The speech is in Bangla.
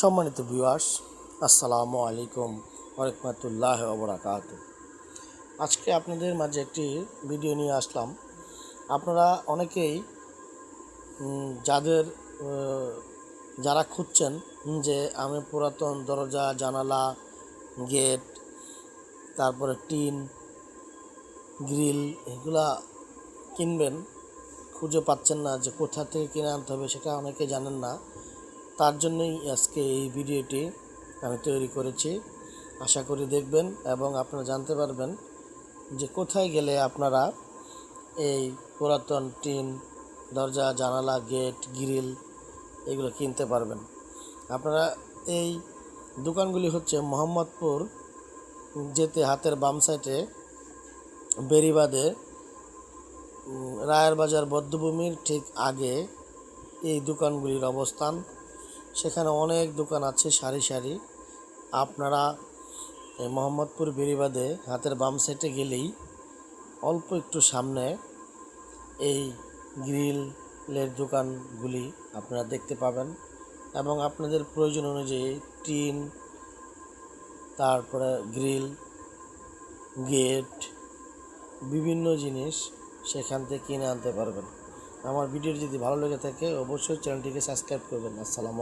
সম্মানিত ভিউয়ার্স আসসালামু আলাইকুম ওরহমতুল্লাহ ওবরাকাত আজকে আপনাদের মাঝে একটি ভিডিও নিয়ে আসলাম। আপনারা অনেকেই যাদের যারা খুঁজছেন যে আমি পুরাতন দরজা, জানালা গেট তারপরে টিন গ্রিল এগুলা কিনবেন, খুঁজে পাচ্ছেন না যে কোথা থেকে কিনে আনতে হবে সেটা অনেকে জানেন না। তার জন্যই আজকে এই ভিডিওটি আমি তৈরি করেছি। আশা করি দেখবেন এবং আপনারা জানতে পারবেন যে কোথায় গেলে আপনারা এই পুরাতন টিন, দরজা, জানালা, গেট, গ্রিল এগুলো কিনতে পারবেন। আপনারা এই দোকানগুলি হচ্ছে মোহাম্মদপুর যেতে হাতের বাম সাইডে বেরিবাদে রায়ের বাজার বদ্ধভূমির ঠিক আগে এই দোকানগুলির অবস্থান। সেখানে অনেক দোকান আছে সারি সারি। আপনারা মোহাম্মদপুর বেরিবাদে হাতের বাম সাইডে গেলেই অল্প একটু সামনে এই গ্রিলের দোকানগুলি আপনারা দেখতে পাবেন এবং আপনাদের প্রয়োজন অনুযায়ী টিন, তারপরে গ্রিল গেট বিভিন্ন জিনিস সেখান থেকে কিনে আনতে পারবেন। আমার ভিডিও যদি ভালো লেগে থাকে, অবশ্যই চ্যানেলটিকে সাবস্ক্রাইব করবেন। আসসালামু